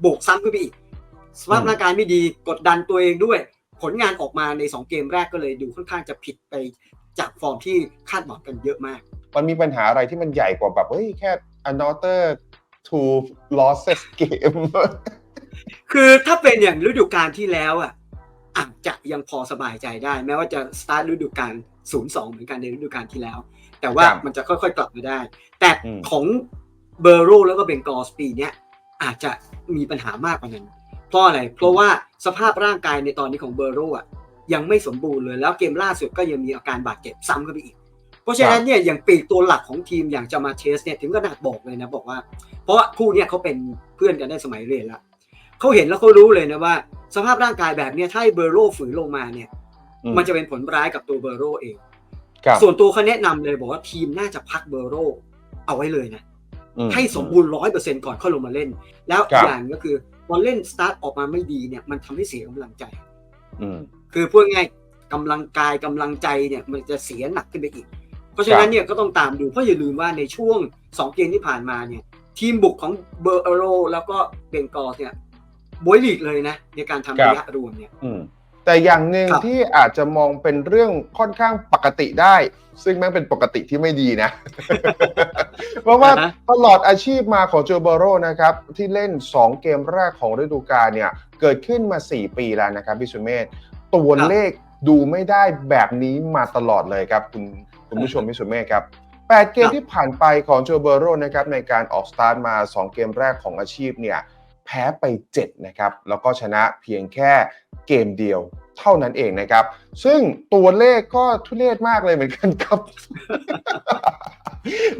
Speaker 3: โบกซ้ำขึ้นไปอีกสภาพร่างกายไม่ดีกดดันตัวเองด้วย ผลงานออกมาใน 2 เกมแรกก็เลยดูค่อนข้างจะผิดไปจากฟอร์มที่คาดหวังกันเยอะมาก
Speaker 1: มันมีปัญหาอะไรที่มันใหญ่กว่าแบบเฮ้ยแค่ another two losses game
Speaker 3: คือถ้าเป็นอย่างฤดูกาลที่แล้วอะอาจจะยังพอสบายใจได้ แม้ว่าจะสตาร์ทฤดูกาล0-2 เหมือนกันในฤดูกาลที่แล้ว แต่ว่า
Speaker 1: ครับ
Speaker 3: มันจะค่อยๆกลับมาได้ แต่
Speaker 1: อืม
Speaker 3: ของเบอร์โรแล้วก็เบงกอสปีเนี้ยอาจจะมีปัญหามากกว่านั้น เพราะอะไร เพราะว่าสภาพร่างกายในตอนนี้ของเบอร์โรอะยังไม่สมบูรณ์เลย แล้วเกมล่าสุดก็ยังมีอาการบาดเจ็บซ้ำเข้าไปอีก เพราะฉะนั้นเนี่ยอย่างปีกตัวหลักของทีมอย่างจะมาเชสเนี่ยถึงขนาดบอกเลยนะบอกว่า เพราะว่าคู่เนี่ยเขาเป็นเพื่อนกันได้สมัยเรียนแล้วเขาเห็นแล้วเขารู้เลยนะว่า สภาพร่างกายแบบเนี้ยถ้าให้เบอร์โรฝืนลงมาเนี่ย
Speaker 1: อืม
Speaker 3: มันจะเป็นผลร้ายกับตัวเบอร์โรเอง
Speaker 1: ครับ
Speaker 3: ส่วนตัวเขาแนะนำเลยบอกว่าทีมน่าจะพักเบอร์โรเอาไว้เลยนะ
Speaker 1: อื
Speaker 3: ให้สมบูรณ์ร้อยเปอร์เซ็นต์ก่อนเข้าลงมาเล่น แล้ว
Speaker 1: ครั
Speaker 3: อี
Speaker 1: บ
Speaker 3: กอย่างก็คือพอเล่นสตาร์ทออกมาไม่ดีเนี่ยมันทำให้เสียกำลังใจ
Speaker 1: อืม
Speaker 3: คือพูดง่ายๆกำลังกายกำลังใจเนี่ยมันจะเสียหนักขึ้นไปอีก เพราะฉะนั้นเนี่ยก็ต้องตามดูเพราะอย่าลืมว่าในช่วง 2 เกมที่ผ่านมาเนี่ยทีมบุกของเบอร์โรแล้วก็เบงกอลเนี่ยบวยลีกเลยนะในการทำ
Speaker 1: ครับ
Speaker 3: ระยะรวมเนี่ย
Speaker 1: อืมแต่อย่างหนึ่ง
Speaker 3: ครับ
Speaker 1: ที่อาจจะมองเป็นเรื่องค่อนข้างปกติได้ ซึ่งแม่งเป็นปกติที่ไม่ดีนะ เพราะว่า
Speaker 3: อ่าฮะ
Speaker 1: ตลอดอาชีพมาของโจเบโรนะครับ ที่เล่น 2 เกมแรกของฤดูกาลเนี่ย เกิดขึ้นมา 4 ปีแล้วนะครับพี่สุเมธตัวเลขดูไม่ได้แบบนี้มาตลอดเลยครับ คุณ คุณผู้ชมพี่สุเมธครับ8 เกม
Speaker 3: ครับ
Speaker 1: ที่ผ่านไปของโจเบโรนะครับในการออกสตาร์ทมา 2 เกมแรกของอาชีพเนี่ยแพ้ไป 7 นะครับ แล้วก็ชนะเพียงแค่เกมเดียวเท่านั้นเองนะครับ ซึ่งตัวเลขก็ทุเรศมากเลยเหมือนกันครับ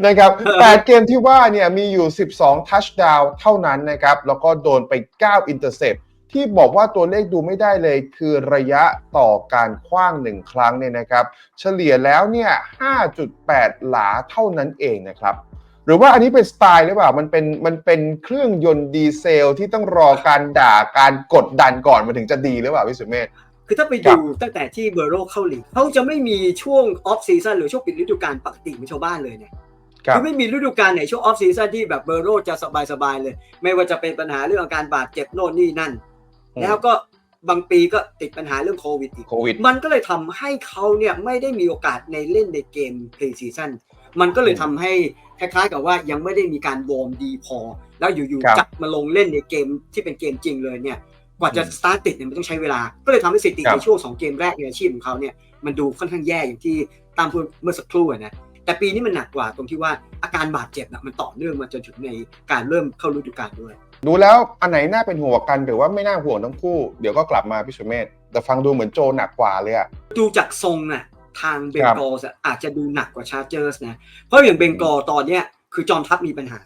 Speaker 1: นะครับแปดเกมที่ว่าเนี่ยมีอยู่ 12 ทัชดาวเท่านั้นนะครับ แล้วก็โดนไป 9 อินเตอร์เซป ที่บอกว่าตัวเลขดูไม่ได้เลยคือระยะต่อการคว้างหนึ่งครั้งเนี่ยนะครับ เฉลี่ยแล้วเนี่ย 5.8 หลาเท่านั้นเองนะครับ หรือว่าอันนี้เป็นสไตล์หรือเปล่า มันเป็นมันเป็นเครื่องยนต์ดีเซลที่ต้องรอการด่าการกดดันก่อนมันถึงจะดีหรือเปล่าพี่สุเมธ
Speaker 3: คือถ้าไป
Speaker 1: ครั
Speaker 3: ดู
Speaker 1: บ
Speaker 3: ตั้งแต่ที่เบอร์โรเข้าลีกเขาจะไม่มีช่วงออฟซีซันหรือช่วงปิดฤดูกาลปกติของชาวบ้านเลยเนี่ย
Speaker 1: ครับ
Speaker 3: คือไม่มีฤดูกาลไหนช่วงออฟซีซันที่แบบเบอร์โรจะสบายๆเลย ไม่ว่าจะเป็นปัญหาเรื่องอาการบาดเจ็บโน่นนี่นั่น
Speaker 1: อืม
Speaker 3: แล้วก็บางปีก็ติดปัญหาเรื่องโควิดอีก
Speaker 1: โควิด
Speaker 3: มันก็เลยทำให้เขาเนี่ยไม่ได้มีโอกาสในเล่นในเกมพรีซีซั่นมันก็เลยทำให้คล้ายๆกับว่ายังไม่ได้มีการวอร์มดีพอ แล้วอยู่
Speaker 1: ครับ
Speaker 3: ๆจับมาลงเล่นในเกมที่เป็นเกมจริงเลยเนี่ยกว่าจะ
Speaker 1: อืม
Speaker 3: สตาร์ทติดเนี่ยมันต้องใช้เวลา ก็เลยทำให้สถิติ
Speaker 1: ครับ
Speaker 3: ในช่วงสองเกมแรกในอาชีพของเขาเนี่ยมันดูค่อนข้างแย่อย่างที่ตามพูดเมื่อสักครู่อะนะแต่ปีนี้มันหนักกว่าตรงที่ว่าอาการบาดเจ็บน่ะมันต่อเนื่องมาจนถึงในการเริ่มเข้าฤดูกาลด้วย
Speaker 1: ดูแล้วอันไหนน่าเป็นห่วงกันหรือว่าไม่น่าห่วงทั้งคู่เดี๋ยวก็กลับมาพี่สุเมธแต่ฟังดูเหมือนโจหนักกว่าเลยอะ
Speaker 3: ดูจากทรงน่ะทางเบง
Speaker 1: ครับ
Speaker 3: กอลอาจจะดูหนักกว่าชาร์เจอร์สนะเพราะอย่างเบงกอลตอนเนี้ยคือจอมทัพมีปัญหา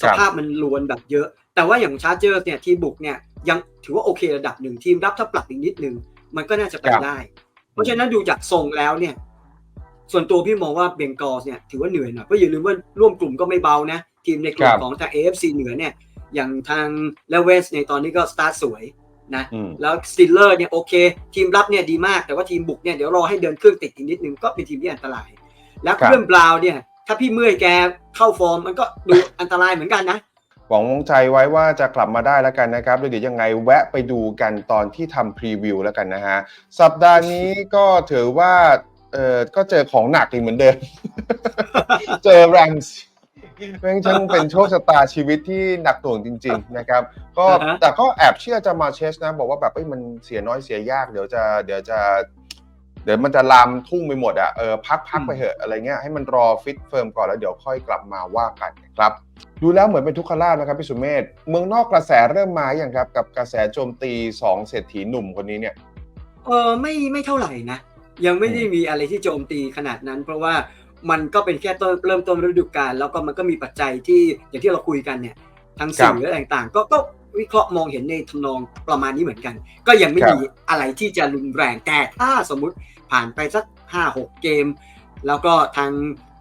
Speaker 1: ค
Speaker 3: ส
Speaker 1: รับ
Speaker 3: ภาพมันลวนแบบเยอะ แต่ว่าอย่างชาร์เจอร์สเนี่ยทีมบุกเนี่ยยังถือว่าโอเคระดับหนึ่งทีมรับถ้าปรับอีกนิดนึงมันก็น่าจะไป
Speaker 1: ครับ
Speaker 3: ได้ เพราะฉะนั้นดูจากทรงแล้วเนี่ย ส่วนตัวพี่มองว่าเบงกอลเนี่ยถือว่าเหนื่อยหน่อยเพราะอย่าลืมว่าร่วมกลุ่มก็ไม่เบานะ ทีมในกลุ่
Speaker 1: ค
Speaker 3: ม
Speaker 1: รับ
Speaker 3: ของทาง AFC เหนือเนี่ย อย่างทางเลเวสในตอนนี้ก็สตาร์ทสวยนะ
Speaker 1: อืม
Speaker 3: แล้วสติลเลอร์เนี่ยโอเค ทีมรับเนี่ยดีมากแต่ว่าทีมบุกเนี่ยเดี๋ยวรอให้เดินเครื่องติดอีกนิดนึงก็เป็นทีมที่อันตราย แล้ว
Speaker 1: ครับ
Speaker 3: เพื่อนบราวน์เนี่ย ถ้าพี่เมื่อยแกเข้าฟอร์มมันก็ดูอันตรายเหมือนกันนะ
Speaker 1: หวังใจไว้ว่าจะกลับมาได้แล้วกันนะครับแล้วเดี๋ยวยังไงแวะไปดูกันตอนที่ทำพรีวิวแล้วกันนะฮะ สัปดาห์นี้ก็ถือว่าเออก็เจอของหนักอีกเหมือนเดิม เจอแรงส์ แม่งช่างเป็นโชคชะตาชีวิตที่หนักหน่วงจริง ๆ นะครับ ก็
Speaker 3: อ่าฮะ
Speaker 1: แต่ก็แอบเชื่อจะมาเชสนะ บอกว่าแบบเอ้ยมันเสียน้อยเสียยากเดี๋ยวจะเดี๋ยวจะ เดี๋ยวมันจะลามทุ่งไปหมดอะเออพักพักไปเถอะอะไรเงี้ยให้มันรอฟิตเฟิร์มก่อนแล้วเดี๋ยวค่อยกลับมาว่ากันนะครับ ดูแล้วเหมือนเป็นทุกขลาบนะครับพี่สุเมธเมืองนอกกระแสเริ่มมาอย่างครับ กับกระแสโจมตีสองเศรษฐีหนุ่มคนนี้เนี่ย
Speaker 3: เออไม่ไม่เท่าไหร่นะ ยังไม่ได้มีอะไรที่โจมตีขนาดนั้น เพราะว่า มันก็เป็นแค่ต้นเริ่มต้นฤดูกาลแล้วก็มันก็มีปัจจัยที่อย่างที่เราคุยกันเนี่ยทางสื่ออะไรต่างๆ ก็ก็วิเคราะห์มองเห็นในทำนองประมาณนี้เหมือนกัน ก็ยังไม่
Speaker 1: ครับ
Speaker 3: มีอะไรที่จะรุนแรงแต่ถ้าสมมุติผ่านไปสักห้าหกเกม แล้วก็ทาง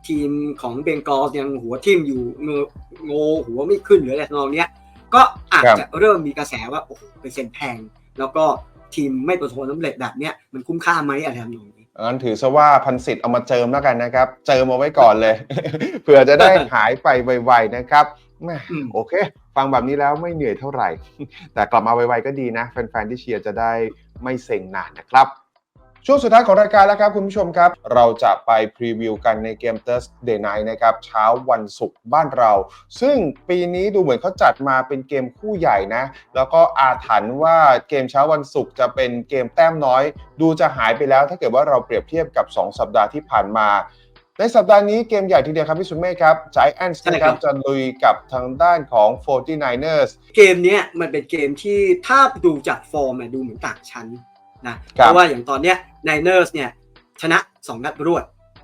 Speaker 3: ทีมของเบงกอลยังหัวทิ่มอยู่เงอโงหัวไม่ขึ้นหรืออะไรทำนองเนี้ยก็อาจ
Speaker 1: ครับ
Speaker 3: จะเริ่มมีกระแสว่าโอ้โหเป็นเซ็นแพง แล้วก็ทีมไม่ประสบความสำเร็จแบบเนี้ยมันคุ้มค่าไหมอะไรทำนองนี้
Speaker 1: งั้นถือซะว่าพันสิทธิ์เอามาเจิมแล้วกันนะครับ เจิมเอาไว้ก่อนเลยเผื่อจะได้หายไปไวๆนะครับแหม่
Speaker 3: อืม
Speaker 1: โอเค ฟังแบบนี้แล้วไม่เหนื่อยเท่าไหร่ แต่กลับมาไวๆก็ดีนะ แฟนๆที่เชียร์จะได้ไม่เซ็งนานนะครับ ช่วงสุดท้ายของรายการแล้วครับคุณผู้ชมครับ เราจะไปพรีวิวกันในเกม Thursday Night นะครับเช้าวันศุกร์บ้านเรา ซึ่งปีนี้ดูเหมือนเขาจัดมาเป็นเกมคู่ใหญ่นะ แล้วก็อาถรรพ์ว่าเกมเช้าวันศุกร์จะเป็นเกมแต้มน้อย ดูจะหายไปแล้ว ถ้าเกิดว่าเราเปรียบเทียบกับ 2 สัปดาห์ที่ผ่านมาในสัปดาห์นี้เกมใหญ่ทีเดียวครับพี่สุมเมฆครับ Giants
Speaker 3: ใช่
Speaker 1: นะ
Speaker 3: ค
Speaker 1: ค
Speaker 3: รั
Speaker 1: รับบจะลุยกับทางด้านของ 49ers
Speaker 3: เกมเนี้ยมันเป็นเกมที่ถ้าดูจากฟอร์มอะดูเหมือนต่างชั้น นะเพราะว่าอย่างตอนเนี้ยไนเนอร์สเนี่ยชนะ 2 นัดรวด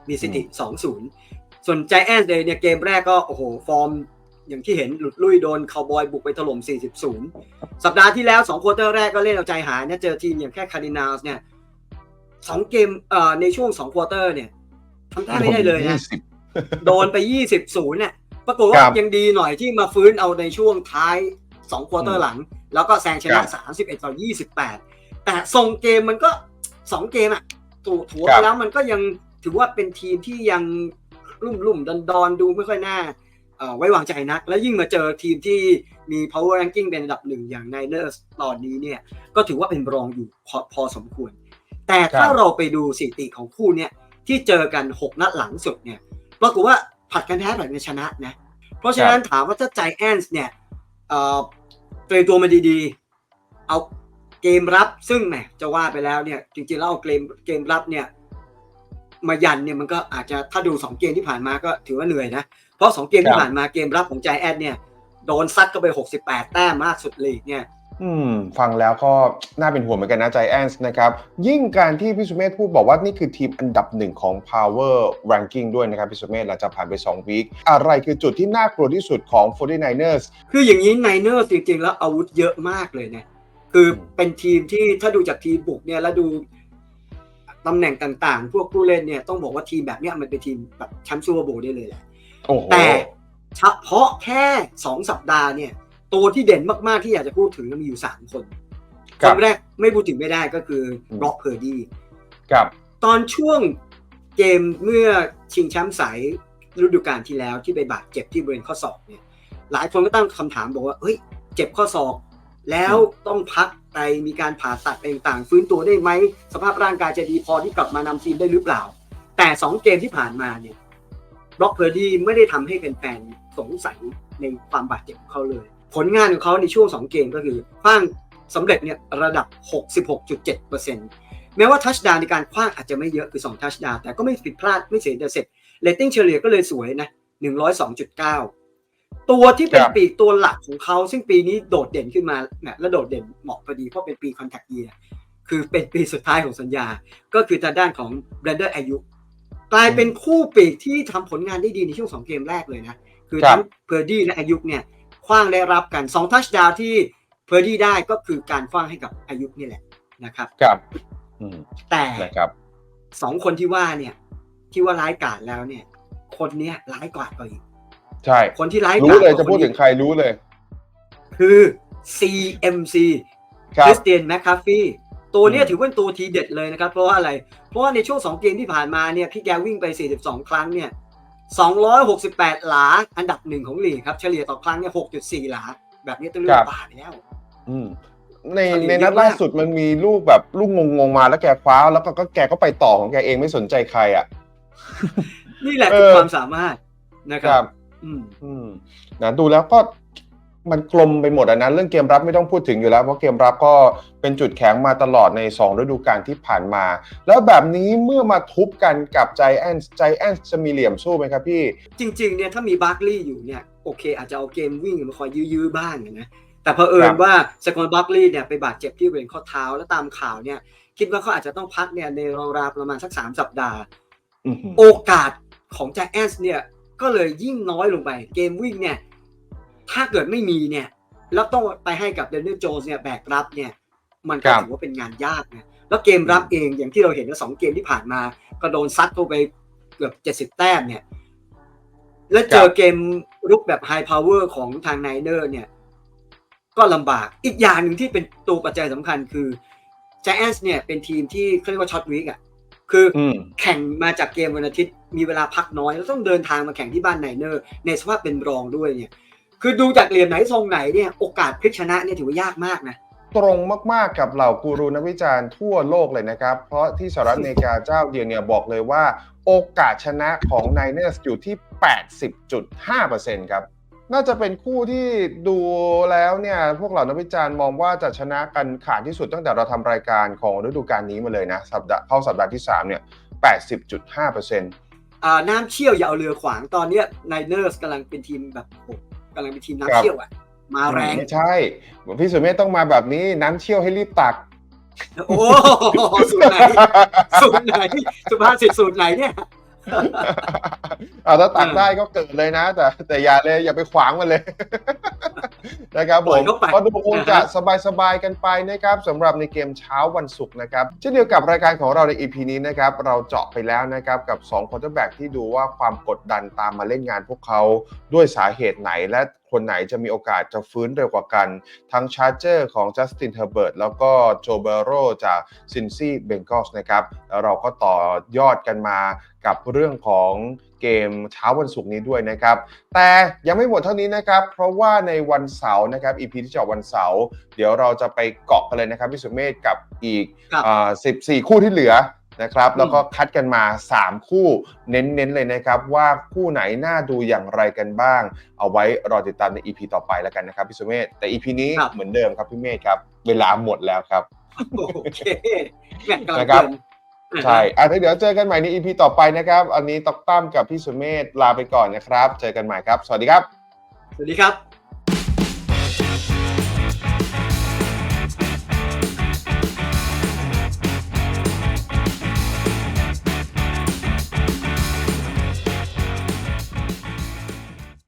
Speaker 3: มีสถิติ2-0 ส่วน Giants เลยเนี่ยเกมแรกก็โอ้โห ฟอร์มอย่างที่เห็นหลุดลุยโดนคาวบอยบุกไปถล่ม 40-0 สัปดาห์ที่แล้ว2ควอเตอร์แรกก็เล่นเอาใจหายเนี่ยเจอทีมอย่างแค่คาร์ดินาลส์เนี่ยสองเกมเอ่อในช่วง2ควอเตอร์เนี่ยทำท่าไม่ได้เลยนะ
Speaker 1: 20
Speaker 3: โดนไป 20ศูนย์เนี่ยปรากฏ
Speaker 1: ค
Speaker 3: ว่า
Speaker 1: รับ
Speaker 3: ยังดีหน่อยที่มาฟื้นเอาในช่วงท้าย2ควอเตอ
Speaker 1: อื
Speaker 3: ร์
Speaker 1: ม
Speaker 3: หลัง แล้วก็แซงชนะ 31 ต่อ 28 แต่ทรงเกมมันก็2เกมอะถูกถัว
Speaker 1: ครั
Speaker 3: ไป
Speaker 1: บ
Speaker 3: แล้วมันก็ยังถือว่าเป็นทีมที่ยังรุ่มรุ่มดอนดอนๆดูไม่ค่อยน่าเอ่อไว้วางใจนัก แล้วยิ่งมาเจอทีมที่มี power ranking เป็นอันดับหนึ่งอย่าง Niners ตอนนี้เนี่ย ก็ถือว่าเป็นรองอยู่พอพอสมควร แต่ถ้า
Speaker 1: ครับ
Speaker 3: เราไปดูสถิติของคู่เนี่ยที่เจอกัน 6 นัดหลังสุดเนี่ยปรากฏว่าผัดกันแพ้ผัดกันชนะนะ เพราะฉะนั้นถามว่าถ้าใจแอนส์เนี่ยเอ่อเตรียมตัวมาดีๆ เอา เกมรับซึ่งแหมจะว่าไปแล้วเนี่ยจริงๆแล้วเอาเกมเกมรับเนี่ยมายันเนี่ยมันก็อาจจะถ้าดู 2 เกมที่ผ่านมาก็ถือว่าเหนื่อยนะ เพราะ 2 เกม
Speaker 1: ครั
Speaker 3: ที่
Speaker 1: บ
Speaker 3: ผ่านมาเกมรับของใจแอนเนี่ยโดนซัดก็ไป 68 แต้มมากสุดลีกเนี่ย
Speaker 1: อืมฟังแล้วก็น่าเป็นห่วงเหมือนกันนะใจแอนส์นะครับ ยิ่งการที่พี่สุเมธพูดบอกว่านี่คือทีมอันดับหนึ่งของ Power Ranking ด้วยนะครับพี่สุเมธหลังจากผ่านไป 2 วีคอะไรคือจุดที่น่ากลัวที่สุดของ 49ers
Speaker 3: คืออย่างนี้ไนเนอร์จริงๆ แล้วอาวุธเยอะมากเลยเนี่ย คือเป็นทีมที่ถ้าดูจากทีมบุกเนี่ยแล้วดูตำแหน่งต่างๆ พวกผู้เล่นเนี่ยต้องบอกว่าทีมแบบเนี้ยมันเป็นทีมแบบแชมป์ซูเปอร์โบว์ได้เลยแหละ
Speaker 1: โอ้โห
Speaker 3: แต่เฉพาะแค่2สัปดาห์เนี่ย ตัวที่เด่นมากๆที่อยากจะพูดถึงมีอยู่3คน
Speaker 1: ค
Speaker 3: ครับนแรกไม่พูดถึงไม่ได้ก็คืออ
Speaker 1: ม
Speaker 3: ร็อกเพอร์ดี้
Speaker 1: ครับ
Speaker 3: ตอนช่วงเกมเมื่อชิงแชมป์สายฤดูกาลที่แล้วที่ไปบาดเจ็บที่บริเวณข้อศอกเนี่ยหลายคนก็ตั้งคำถามบอกว่าเฮ้ย เจ็บข้อศอก แล้วต้องพักไปมีการผ่าตัดอะไรต่างๆ ฟื้นตัวได้ไหม สภาพร่างกายจะดีพอที่กลับมานำทีมได้หรือเปล่า แต่ 2 เกมที่ผ่านมาเนี่ยบล็อกเพอร์ดี้ไม่ได้ทำให้แฟนๆสงสัยในความบาดเจ็บของเขาเลย ผลงานของเขาในช่วง 2 เกมก็คือคว้างสำเร็จเนี่ยระดับ 66.7%แม้ว่าทัชดาวในการคว้างอาจจะไม่เยอะคือ2ทัชดาวแต่ก็ไม่ผิดพลาดไม่เสียเดเสร็จเรตติ้งเฉลี่ยก็เลยสวยนะ102.9 ตัวที่เป็น
Speaker 1: ครับ
Speaker 3: ปีกตัวหลักของเขา ซึ่งปีนี้โดดเด่นขึ้นมาเนี่ยและโดดเด่นเหมาะพอดีเพราะเป็นปีคอนแทคเยียคือเป็นปีสุดท้ายของสัญญา ก็คือทางด้านของแบรนเดอร์อายุ กลายเป็นคู่ปีกที่ทำผลงานได้ดีในช่วง2เกมแรกเลยนะ คือ
Speaker 1: ครับ
Speaker 3: ทั้งเพอร์ดี้และอายุเนี่ยคว้างได้รับกัน2ทัชดาวที่เพอร์ดี้ได้ก็คือการคว้างให้กับอายุนี่แหละนะครับ
Speaker 1: ครับอืม
Speaker 3: แต่
Speaker 1: นะครับ
Speaker 3: สองคนที่ว่าเนี่ย ที่ว่าร้ายกาจแล้วเนี่ย คนเนี้ยร้ายกว่าก็อีก
Speaker 1: ใช่
Speaker 3: คนที่ร้ายกาจ
Speaker 1: รู้เลย
Speaker 3: กว่า
Speaker 1: จะพูด
Speaker 3: คนนี้
Speaker 1: ถึงใครรู้เลย
Speaker 3: คือ CMC
Speaker 1: ครั
Speaker 3: ค
Speaker 1: บ
Speaker 3: ริสเตียนแมคคาฟีตัวเนี้ย
Speaker 1: อืม
Speaker 3: ถือว่าเป็นตัวทีเด็ดเลยนะครับ เพราะว่าอะไร เพราะว่าในช่วง 2 เกมที่ผ่านมาเนี่ยพี่แกวิ่งไป 42 ครั้งเนี่ย 268 หลา อันดับหนึ่งของลีกครับ เฉลี่ยต่อครั้งเนี่ย 6.4 หลา แบบนี้ต้องเรียกว่าป่าไปแล้ว
Speaker 1: อืมใน
Speaker 3: เฉลี่ย
Speaker 1: ใน
Speaker 3: เย
Speaker 1: นั
Speaker 3: อะ
Speaker 1: ด
Speaker 3: มาก
Speaker 1: ล่าสุดมันมีลูกแบบลูกงงๆมาแล้วแกคว้า แล้วก็ก็แกก็ไปต่อของแกเองไม่สนใจใครอะ
Speaker 3: นี่แหละคือ
Speaker 1: เออ
Speaker 3: ความสามารถนะครับ อืม
Speaker 1: อืมนะดูแล้วก็มันกลมไปหมดอะนะเรื่องเกมรับไม่ต้องพูดถึงอยู่แล้ว เพราะเกมรับก็เป็นจุดแข็งมาตลอดใน 2 ฤดูกาลที่ผ่านมา แล้วแบบนี้เมื่อมาทุบกันกับใจแอนใจแอนจะมีเหลี่ยมสู้ไหมครับพี่
Speaker 3: จริง ๆ เนี่ยถ้ามีบาร์คลีย์อยู่เนี่ยโอเค อาจจะเอาเกมวิ่งมาคอยยื้อๆบ้างนะแต่เพอเอิ
Speaker 1: ครั
Speaker 3: ญ
Speaker 1: บ
Speaker 3: ว่าสกอตบาร์คลีย์เนี่ยไปบาดเจ็บที่บริเวณข้อเท้าแล้วตามข่าวเนี่ย คิดว่าเขาอาจจะต้องพักเนี่ยในราวๆประมาณสัก3สัปดาห์
Speaker 1: อื้อหือ
Speaker 3: โอกาสของแจ็คแอนส์เนี่ย ก็เลยยิ่งน้อยลงไป เกมวิ่งเนี่ย ถ้าเกิดไม่มีเนี่ย แล้วต้องไปให้กับเดนนิสโจนส์เนี่ยแบกรับเนี่ย มันก็ถือว่าเป็นงานยากนะแล้วเกมรับเองอย่างที่เราเห็นว่าสองเกมที่ผ่านมา ก็โดนซัดเข้าไปเกือบเจ็ดสิบ70แต้มเนี่ย แล้วเจอเกมรุกแบบไฮพาวเวอร์ของทางไนเนอร์เนี่ย ก็ลำบากอีกอย่างหนึ่งที่เป็นตัวปัจจัยสำคัญคือ Giants เนี่ยเป็นทีมที่เขาเรียกว่าช็อตวีกอะ คืออ
Speaker 1: อืม
Speaker 3: แข่งมาจากเกมวันอาทิตย์มีเวลาพักน้อยแล้วต้องเดินทางมาแข่งที่บ้านไนเนอร์ในสภาพเป็นรองด้วยเนี่ย คือดูจากเหลี่ยมไหนทรงไหนเนี่ยโอกาสพลิกชนะเนี่ยถือว่ายากมากนะ
Speaker 1: ตรงมากๆกับเหล่ากูรูนักวิจารณ์ทั่วโลกเลยนะครับ เพราะที่สหรัฐอเมริกาเจ้าเดียวเนี่ยบอกเลยว่า โอกาสชนะของ Niners อยู่ที่ 80.5%ครับ น่าจะเป็นคู่ที่ดูแล้วเนี่ย พวกเหล่านักวิจารณ์มองว่าจะชนะกันขาดที่สุดตั้งแต่เราทำรายการของฤดูกาลนี้มาเลยนะสัปดาห์เข้าสัปดาห์ที่ 3 เนี่ย80.5%
Speaker 3: อ่าน้ำเชี่ยวอย่าเอาเรือขวางตอนเนี้ยไนเนอร์สกำลังเป็นทีมแบบโอ้โหกำลังเป็นทีมน้ำเชี่ยวอะ มาแรง
Speaker 1: ไม่ใช่พี่สุเมธต้องมาแบบนี้น้ำเชี่ยวให้รีบตัก
Speaker 3: โอ้โหสูตรไหนสูตรไหนสุภาษิตสูตรไหนเนี่ย
Speaker 1: เอาถ้าตัก
Speaker 3: เออ
Speaker 1: ได้ก็เกิดเลยนะ แต่ แต่อย่าเลยอย่าไปขวางมันเลย นะครับผ
Speaker 3: ปล่อย
Speaker 1: ม
Speaker 3: เขาไป
Speaker 1: ก็ดูคงจะ
Speaker 3: อ่าฮะ
Speaker 1: สบายๆกันไปนะครับสำหรับในเกมเช้าวันศุกร์นะครับเช่นเดียวกับรายการของเราใน EP นี้นะครับเราเจาะไปแล้วนะครับกับ2 quarterback ที่ดูว่าความกดดันตามมาเล่นงานพวกเขาด้วยสาเหตุไหนและ คนไหนจะมีโอกาสจะฟื้นเร็วกว่ากัน ทั้งชาร์เจอร์ของจัสตินเฮอร์เบิร์ตแล้วก็โจเบโรจากซินซี่เบงกอสนะครับแล้วเราก็ต่อยอดกันมากับเรื่องของเกมเช้าวันศุกร์นี้ด้วยนะครับ แต่ยังไม่หมดเท่านี้นะครับ เพราะว่าในวันเสาร์นะครับ EP ที่จะออกวันเสาร์เดี๋ยวเราจะไปเกาะกันเลยนะครับพี่สุเมธกับอีก
Speaker 3: ครับ
Speaker 1: อ่า14 คู่ที่เหลือ นะครับ แล้วก็คัดกันมา 3 คู่เน้นๆเลยนะครับว่าคู่ไหนน่าดูอย่างไรกันบ้าง เอาไว้รอติดตามใน EP ต่อไปแล้วกันนะครับพี่สุเมธแต่ EP นี้
Speaker 3: ครับ
Speaker 1: เหมือนเดิมครับพี่เมธครับ เวลาหมดแล้วครับ
Speaker 3: โอเคแมตช์กำลัง
Speaker 1: นะครับ
Speaker 3: เพลิน
Speaker 1: ใช่อะเดี๋ยวเจอกันใหม่ใน EP ต่อไปนะครับ อันนี้ตอกตั้มกับพี่สุเมธลาไปก่อนนะครับ เจอกันใหม่ครับ สวัสดีครับ
Speaker 3: สวัสดีครับ